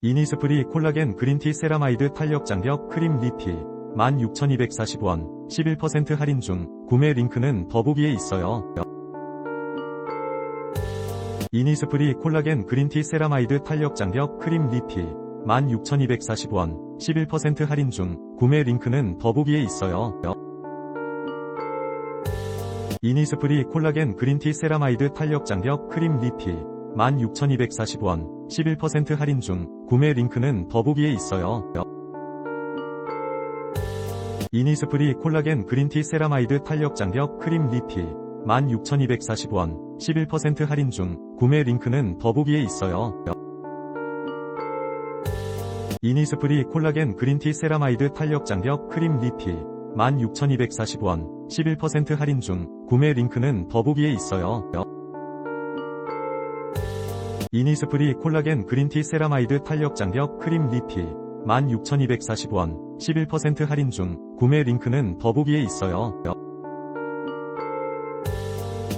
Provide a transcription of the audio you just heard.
이니스프리 콜라겐 그린티 세라마이드 탄력 장벽 크림 리필 16,240원 11% 할인 중 구매 링크는 더보기에 있어요. 이니스프리 콜라겐 그린티 세라마이드 탄력 장벽 크림 리필 16,240원 11% 할인 중 구매 링크는 더보기에 있어요. 이니스프리 콜라겐 그린티 세라마이드 탄력 장벽 크림 리필 16,240원 11% 할인 중 구매 링크는 더보기에 있어요. 이니스프리 콜라겐 그린티 세라마이드 탄력 장벽 크림 리필 16,240원 11% 할인 중 구매 링크는 더보기에 있어요. 이니스프리 콜라겐 그린티 세라마이드 탄력 장벽 크림 리필 16,240원 11% 할인 중 구매 링크는 더보기에 있어요. 이니스프리 콜라겐 그린티 세라마이드 탄력 장벽 크림 리필. 16,240원. 11% 할인 중. 구매 링크는 더보기에 있어요.